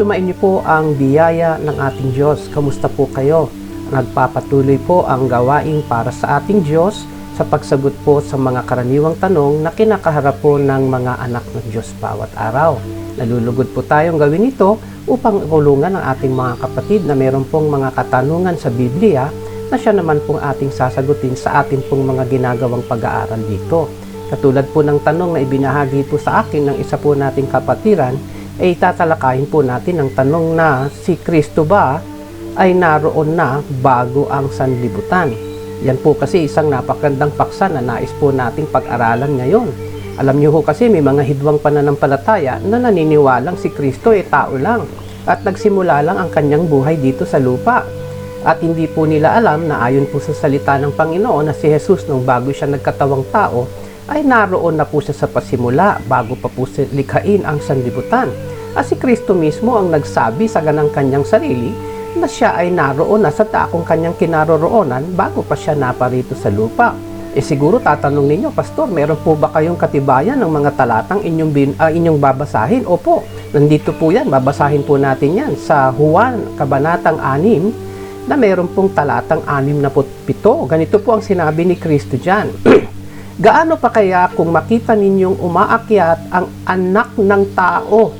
Sumainyo po ang biyaya ng ating Diyos. Kamusta po kayo? Nagpapatuloy po ang gawain para sa ating Diyos sa pagsagot po sa mga karaniwang tanong na kinakaharap po ng mga anak ng Diyos bawat araw. Nalulugod po tayong gawin ito upang ulungan ang ating mga kapatid na meron pong mga katanungan sa Biblia na siya naman pong ating sasagutin sa ating pong mga ginagawang pag-aaral dito. Katulad po ng tanong na ibinahagi po sa akin ng isa po nating kapatiran, ay tatalakayin po natin ang tanong na si Kristo ba ay naroon na bago ang sanlibutan. Yan po kasi isang napakandang paksa na nais po nating pag-aralan ngayon. Alam niyo ho kasi may mga hidwang pananampalataya na naniniwalang si Kristo ay tao lang at nagsimula lang ang kanyang buhay dito sa lupa. At hindi po nila alam na ayon po sa salita ng Panginoon na si Jesus nung bago siya nagkatawang tao ay naroon na po siya sa pasimula bago pa po likhain ang sanlibutan. At si Kristo mismo ang nagsabi sa ganang kanyang sarili na siya ay naroon na sa takong kanyang kinaroroonan bago pa siya naparito sa lupa. Eh siguro tatanong ninyo, Pastor, meron po ba kayong katibayan ng mga talatang inyong, bin, ah, inyong babasahin? Opo, nandito po yan, babasahin po natin yan sa Juan, Kabanatang 6, na meron pong talatang 67. Ganito po ang sinabi ni Kristo dyan. Gaano pa kaya kung makita ninyong umaakyat ang anak ng tao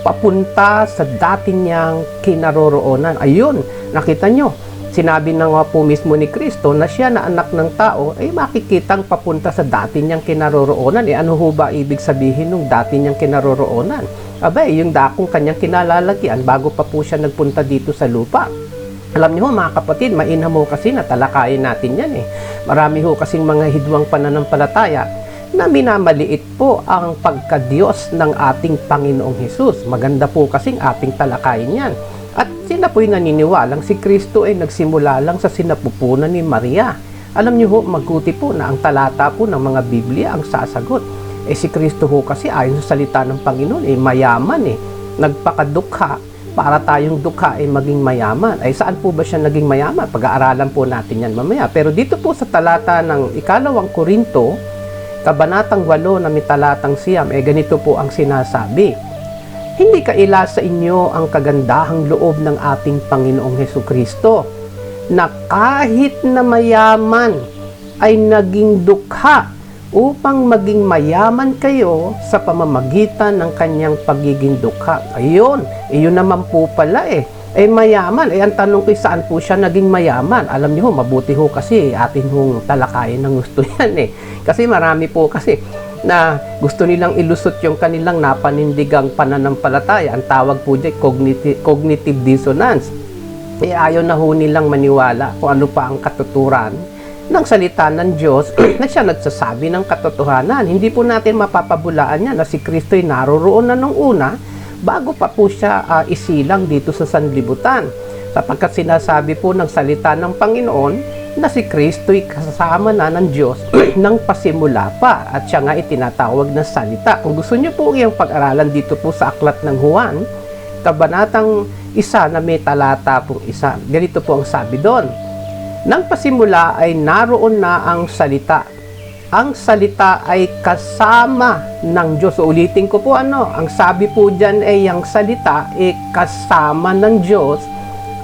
papunta sa dati niyang kinaroroonan. Ayun, nakita nyo, sinabi na nga po mismo ni Kristo na siya na anak ng tao ay makikitang papunta sa dati niyang kinaroroonan. Eh ano ho ba ibig sabihin ng dati niyang kinaroroonan? Abay, yung dakong kanyang kinalalagyan bago pa po siya nagpunta dito sa lupa. Alam niyo ho mga kapatid, mainam ho kasi na talakayin natin yan eh. Marami ho kasing mga hidwang pananampalataya na minamaliit po ang pagkadiyos ng ating Panginoong Hesus. Maganda po kasing ating talakayin yan. At sila po'y naniniwalang si Kristo ay nagsimula lang sa sinapupunan ni Maria. Alam niyo ho, maguti po na ang talata po ng mga Biblia ang sasagot. Eh si Kristo ho kasi ayon sa salita ng Panginoon, eh mayaman eh. Nagpakadukha para tayong dukha ay maging mayaman. Ay saan po ba siya naging mayaman? Pag-aaralan po natin yan mamaya. Pero dito po sa talata ng ikalawang Korinto, Kabanatang 8 na may talatang siyam, eh ganito po ang sinasabi. Hindi kaila sa inyo ang kagandahang loob ng ating Panginoong Heso Kristo na kahit na mayaman ay naging dukha upang maging mayaman kayo sa pamamagitan ng kanyang pagiging dukha. Ayun, iyon naman po pala eh eh mayaman. Eh ang tanong ko saan po siya naging mayaman? Alam niyo ho, mabuti ho kasi atin hong talakayin ng gusto yan eh. Kasi marami po kasi na gusto nilang ilusot yung kanilang napanindigang pananampalataya. Ang tawag po dyan, cognitive, cognitive dissonance. Eh ayaw na ho nilang maniwala kung ano pa ang katuturan ng salita ng Diyos na siya nagsasabi ng katotohanan. Hindi po natin mapapabulaan yan na si Kristo ay naroroon na nung una bago pa po siya uh, isilang dito sa sanlibutan. Sapagkat sinasabi po ng salita ng Panginoon na si Kristo'y kasama na ng Diyos ng pasimula pa at siya nga itinatawag na salita. Kung gusto niyo po yung pag-aralan dito po sa Aklat ng Juan, kabanatang isa na may talata po isa. Ganito po ang sabi doon. Nang pasimula ay naroon na ang salita ang salita ay kasama ng Diyos. So, ulitin ko po ano, ang sabi po dyan ay ang salita ay kasama ng Diyos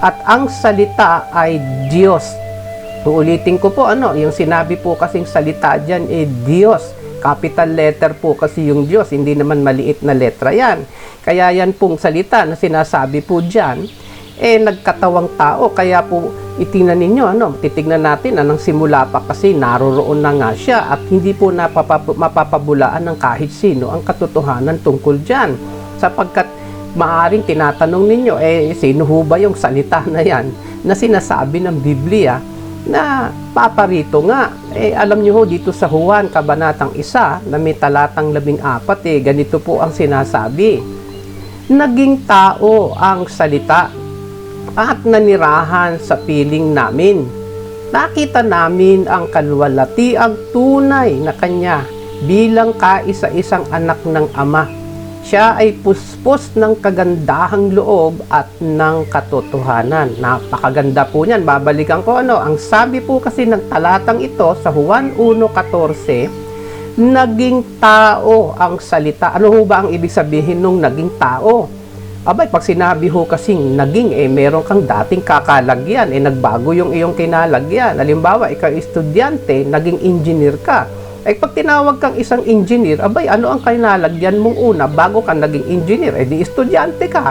at ang salita ay Diyos. So, ulitin ko po ano, yung sinabi po kasing salita dyan ay Diyos. Capital letter po kasi yung Diyos, hindi naman maliit na letra yan. Kaya yan pong salita na sinasabi po dyan, eh nagkatawang tao. Kaya po itingnan ninyo, ano, titignan natin anong simula pa kasi naroroon na nga siya at hindi po mapapabulaan ng kahit sino ang katotohanan tungkol dyan. Sapagkat maaring tinatanong ninyo, eh sino ho ba yung salita na yan na sinasabi ng Biblia na paparito nga. Eh alam nyo ho dito sa Juan, kabanatang isa na may talatang labing apat eh, ganito po ang sinasabi. Naging tao ang salita at nanirahan sa piling namin. Nakita namin ang kalwalatiang tunay na kanya bilang kaisa-isang anak ng ama. Siya ay puspos ng kagandahang loob at ng katotohanan. Napakaganda po niyan. Babalikan ko ano. Ang sabi po kasi ng talatang ito sa Juan 1.14, naging tao ang salita. Ano ho ba ang ibig sabihin nung naging tao? Abay, pag sinabi ho kasing naging, eh, meron kang dating kakalagyan, eh, nagbago yung iyong kinalagyan. Halimbawa, ikaw estudyante, naging engineer ka. Eh, pag tinawag kang isang engineer, abay, ano ang kinalagyan mong una bago ka naging engineer? Eh, di estudyante ka.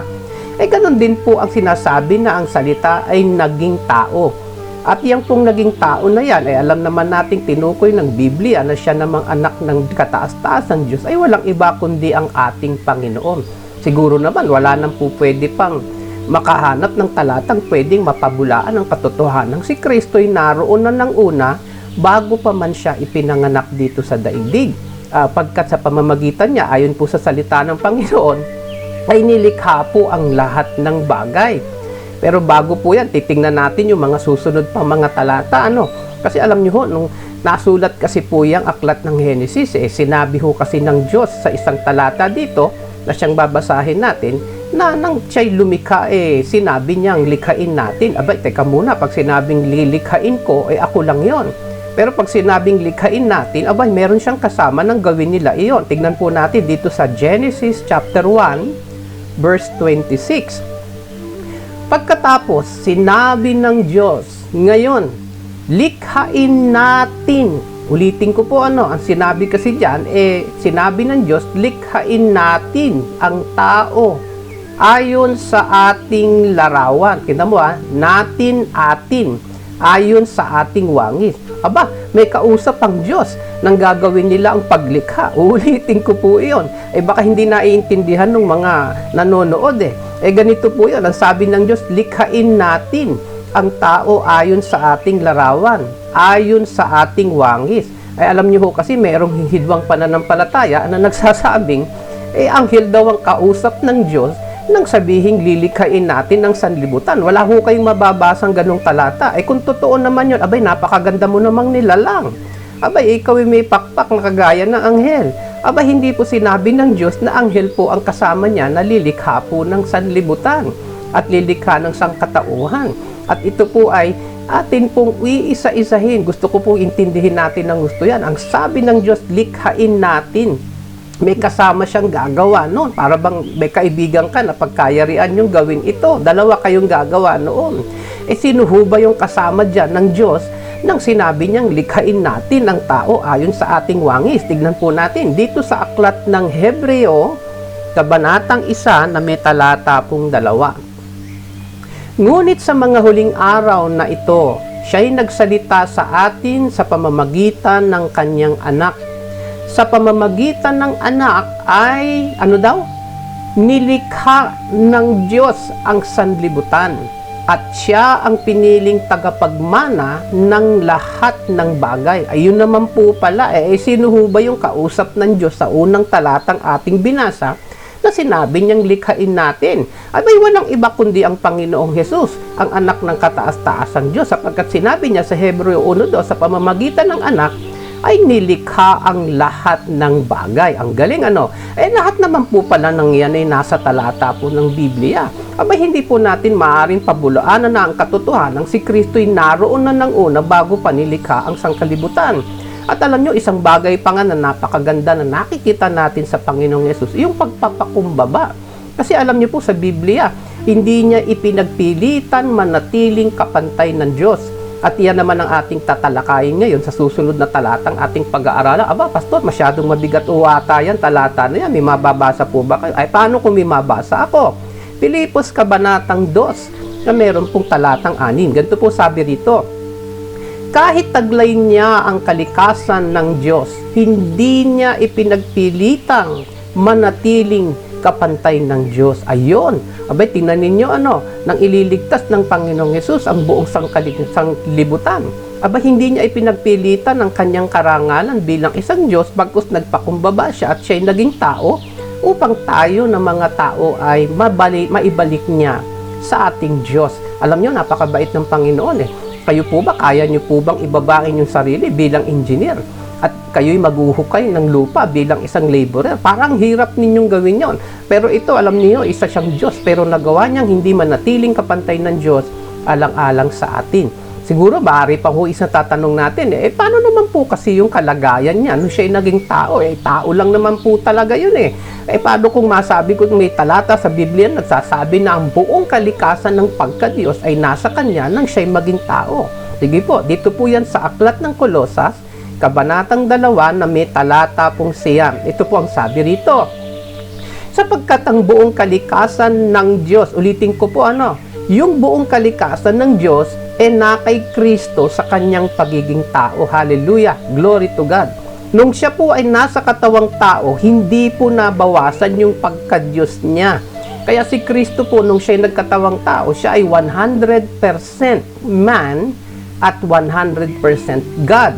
Eh, ganun din po ang sinasabi na ang salita ay naging tao. At yung pong naging tao na yan, ay alam naman nating tinukoy ng Biblia na siya namang anak ng kataas-taas ng Diyos, ay walang iba kundi ang ating Panginoon. Siguro naman, wala nang po pwede pang makahanap ng talatang pwedeng mapabulaan ang katotohanan. Si Kristo'y naroon na ng una bago pa man siya ipinanganak dito sa daigdig. Ah, pagkat sa pamamagitan niya, ayon po sa salita ng Panginoon, ay nilikha po ang lahat ng bagay. Pero bago po yan, titingnan natin yung mga susunod pang mga talata. Ano? Kasi alam niyo ho, nung nasulat kasi po yung aklat ng Genesis, eh, sinabi ho kasi ng Diyos sa isang talata dito, na siyang babasahin natin, na nang siya'y lumikha, eh, sinabi niyang likhain natin. Abay, teka muna, pag sinabing lilikhain ko, eh ako lang yon. Pero pag sinabing likhain natin, abay, meron siyang kasama ng gawin nila iyon. Tignan po natin dito sa Genesis chapter 1, verse 26. Pagkatapos, sinabi ng Diyos, ngayon, likhain natin. Ulitin ko po ano, ang sinabi kasi diyan eh, sinabi ng Diyos, likhain natin ang tao ayon sa ating larawan. Kita mo ah, natin, atin, ayon sa ating wangis. Aba, may kausap ang Diyos nang gagawin nila ang paglikha. Ulitin ko po iyon. Eh baka hindi naiintindihan ng mga nanonood eh. Eh ganito po yun, ang sabi ng Diyos, likhain natin ang tao ayon sa ating larawan, ayon sa ating wangis. Ay alam niyo ho kasi merong hidwang pananampalataya na nagsasabing, eh anghel daw ang kausap ng Diyos nang sabihing lilikhain natin ng sanlibutan. Wala ho kayong mababasang ganong talata. Eh kung totoo naman yun, abay napakaganda mo namang nilalang. Abay, ikaw ay may pakpak na kagaya ng anghel. Aba, hindi po sinabi ng Diyos na anghel po ang kasama niya na lilikha po ng sanlibutan at lilikha ng sangkatauhan. At ito po ay atin pong iisa-isahin. Gusto ko pong intindihin natin ng gusto yan. Ang sabi ng Diyos, likhain natin. May kasama siyang gagawa noon. Para bang may kaibigan ka na pagkayarian yung gawin ito. Dalawa kayong gagawa noon. Eh sino ho ba yung kasama dyan ng Diyos nang sinabi niyang likhain natin ang tao ayon sa ating wangis. Tignan po natin dito sa aklat ng Hebreo, kabanatang isa na may talata pong dalawa. Ngunit sa mga huling araw na ito, siya'y nagsalita sa atin sa pamamagitan ng kanyang anak. Sa pamamagitan ng anak ay, ano daw? Nilikha ng Diyos ang sanlibutan at siya ang piniling tagapagmana ng lahat ng bagay. Ayun naman po pala, eh, sino ho ba yung kausap ng Diyos sa unang talatang ating binasa na sinabi niyang likhain natin? Abay, walang iba kundi ang Panginoong Hesus, ang anak ng kataas-taasang Diyos, sapagkat sinabi niya sa Hebreo 1.2, sa pamamagitan ng anak, ay nilikha ang lahat ng bagay. Ang galing ano? Eh lahat naman po pala ng yan ay nasa talata po ng Biblia. Aba hindi po natin maaaring pabulaanan na ang katotohanan si Kristo'y naroon na ng una bago pa nilikha ang sangkalibutan. At alam nyo, isang bagay pa nga na napakaganda na nakikita natin sa Panginoong Yesus, yung pagpapakumbaba. Kasi alam niyo po sa Biblia, hindi niya ipinagpilitan manatiling kapantay ng Diyos. At iyan naman ang ating tatalakayin ngayon sa susunod na talatang ating pag-aaralan. Aba, Pastor, masyadong mabigat uwata yan, talata na yan. May mababasa po ba kayo? Ay, paano kung may mabasa ako? Pilipos Kabanatang 2 na meron pong talatang 6. Ganito po sabi rito. Kahit taglay niya ang kalikasan ng Diyos, hindi niya ipinagpilitang manatiling kapantay ng Diyos. Ayon. Abay, tingnan ninyo ano, nang ililigtas ng Panginoong Yesus ang buong sanglibutan. Aba, hindi niya ipinagpilitan ang kanyang karangalan bilang isang Diyos bagkus nagpakumbaba siya at siya'y naging tao upang tayo na mga tao ay mabali, maibalik niya sa ating Diyos. Alam niyo, napakabait ng Panginoon eh. Kayo po ba, kaya niyo po bang ibabain yung sarili bilang engineer? At kayo'y maghuhukay ng lupa bilang isang laborer. Parang hirap ninyong gawin yon. Pero ito, alam niyo, isa siyang Diyos. Pero nagawa niyang hindi manatiling kapantay ng Diyos alang-alang sa atin. Siguro maaari pa ho isang tatanong natin, eh, paano naman po kasi yung kalagayan niya nung siya naging tao? Eh, tao lang naman po talaga yun eh. Eh, paano kung masabi ko may talata sa Biblia nagsasabi na ang buong kalikasan ng pagka-Diyos ay nasa kanya nang siya'y maging tao? Sige po, dito po yan sa Aklat ng Kolosas, Kabanatang 2 na may talata pong siyam. Ito po ang sabi rito. Sapagkat ang buong kalikasan ng Diyos, ulitin ko po ano, yung buong kalikasan ng Diyos e na kay Kristo sa kanyang pagiging tao. Hallelujah! Glory to God! Nung siya po ay nasa katawang tao, hindi po nabawasan yung pagka-Diyos niya. Kaya si Kristo po, nung siya ay nagkatawang tao, siya ay 100% man at 100% God.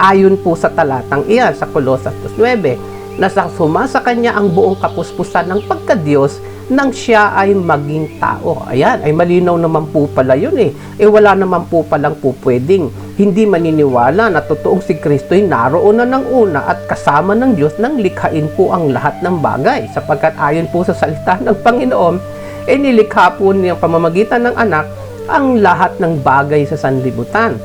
Ayon po sa talatang iyan sa Colossus 2.9, na sa sumasa kanya ang buong kapuspusan ng pagka-Diyos nang siya ay maging tao. Ayan, ay malinaw naman po pala yun eh. Eh wala naman po palang po pwedeng hindi maniniwala na totoong si Kristo ay naroon na ng una at kasama ng Diyos nang likhain po ang lahat ng bagay. Sapagkat ayon po sa salita ng Panginoon, eh nilikha po niyang pamamagitan ng anak ang lahat ng bagay sa sanlibutan.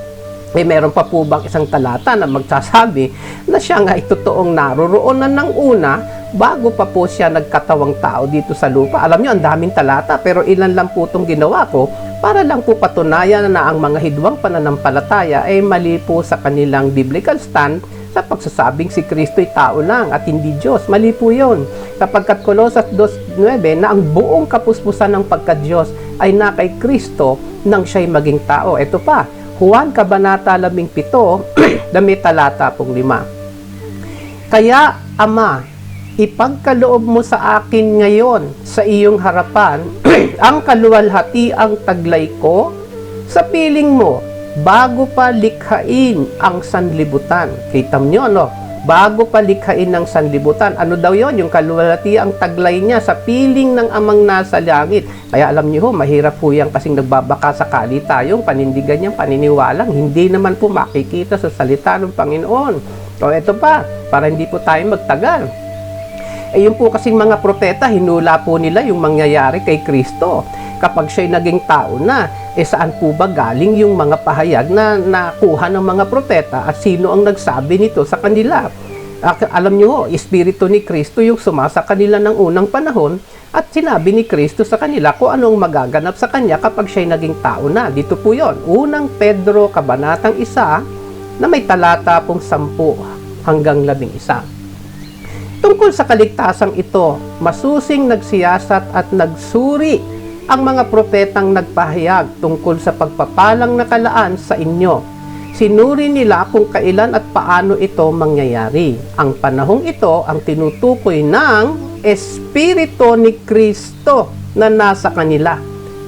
Eh, meron pa po bang isang talata na magsasabi na siya nga ay totoong naroroon na ng una bago pa po siya nagkatawang tao dito sa lupa. Alam niyo, ang daming talata pero ilan lang po itong ginawa ko para lang po patunayan na ang mga hidwang pananampalataya ay mali po sa kanilang biblical stand sa pagsasabing si Kristo ay tao lang at hindi Diyos. Mali po yun. Sapagkat Colossus 2.9 na ang buong kapuspusan ng pagka-Diyos ay na kay Kristo nang siya'y maging tao. Ito pa, Juan Kabanata 17, dami talata pong lima. Kaya, Ama, ipagkaloob mo sa akin ngayon sa iyong harapan ang kaluwalhati ang taglay ko sa piling mo bago pa likhain ang sanlibutan. Kita nyo, no? Bago pa likhain ng sanlibutan. Ano daw yon Yung kaluwalhati ang taglay niya sa piling ng amang nasa langit. Kaya alam niyo ho, mahirap po yan kasing nagbabaka sakali tayong panindigan niyang paniniwalang hindi naman po makikita sa salita ng Panginoon. O ito pa, para hindi po tayo magtagal. Eh yun po kasing mga propeta, hinula po nila yung mangyayari kay Kristo. Kapag siya'y naging tao na, eh saan po ba galing yung mga pahayag na nakuha ng mga propeta at sino ang nagsabi nito sa kanila? Alam nyo ho, Espiritu ni Kristo yung sumasa kanila ng unang panahon at sinabi ni Kristo sa kanila kung anong magaganap sa kanya kapag siya'y naging tao na. Dito po yon Unang Pedro, Kabanatang 1, na may talata pong 10 hanggang 11. Tungkol sa kaligtasang ito, masusing nagsiyasat at nagsuri ang mga propetang nagpahayag tungkol sa pagpapalang nakalaan sa inyo. Sinuri nila kung kailan at paano ito mangyayari. Ang panahong ito ang tinutukoy ng Espiritu ni Kristo na nasa kanila.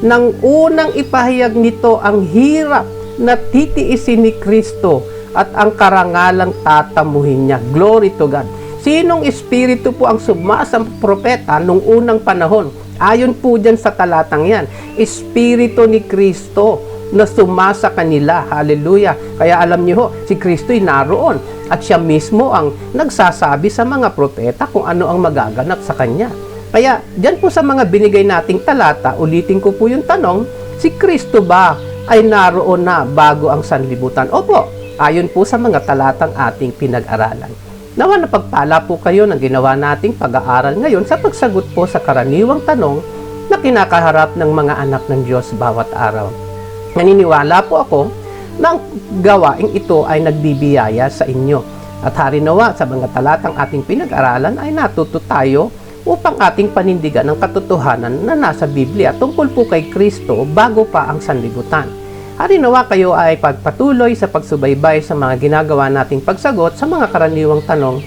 Nang unang ipahayag nito ang hirap na titiisin ni Kristo at ang karangalang tatamuhin niya. Glory to God. Sinong espiritu po ang sumasa propeta nung unang panahon? Ayon po dyan sa talatang yan, Espiritu ni Kristo na sumasa kanila. Hallelujah. Kaya alam niyo ho, si Kristo ay naroon at siya mismo ang nagsasabi sa mga propeta kung ano ang magaganap sa kanya. Kaya dyan po sa mga binigay nating talata, ulitin ko po yung tanong, si Kristo ba ay naroon na bago ang sanlibutan? Opo, ayon po sa mga talatang ating pinag-aralan. Nawa na pagpala po kayo ng ginawa nating pag-aaral ngayon sa pagsagot po sa karaniwang tanong na kinakaharap ng mga anak ng Diyos bawat araw. Naniniwala po ako na ang gawaing ito ay nagbibiyaya sa inyo. At harinawa sa mga talatang ating pinag-aralan ay natuto tayo upang ating panindigan ang katotohanan na nasa Biblia tungkol po kay Kristo bago pa ang sanlibutan. Harinawa kayo ay pagpatuloy sa pagsubaybay sa mga ginagawa nating pagsagot sa mga karaniwang tanong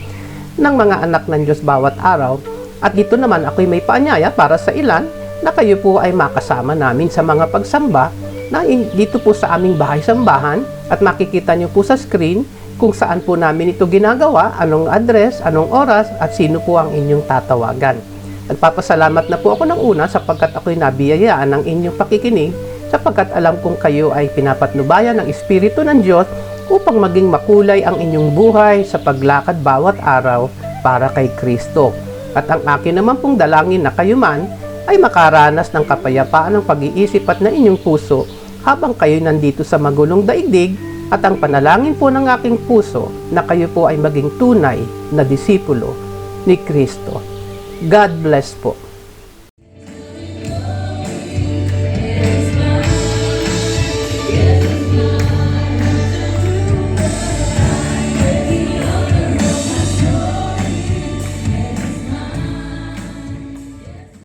ng mga anak ng Diyos bawat araw. At dito naman ako'y may paanyaya para sa ilan na kayo po ay makasama namin sa mga pagsamba na dito po sa aming bahay sambahan at makikita nyo po sa screen kung saan po namin ito ginagawa, anong address, anong oras at sino po ang inyong tatawagan. Nagpapasalamat na po ako ng una sapagkat ako'y nabiyayaan ng inyong pakikinig sapagkat alam kong kayo ay pinapatnubayan ng Espiritu ng Diyos upang maging makulay ang inyong buhay sa paglakad bawat araw para kay Kristo. At ang akin naman pong dalangin na kayo man ay makaranas ng kapayapaan ng pag-iisip at na inyong puso habang kayo nandito sa magulong daigdig at ang panalangin po ng aking puso na kayo po ay maging tunay na disipulo ni Kristo. God bless po.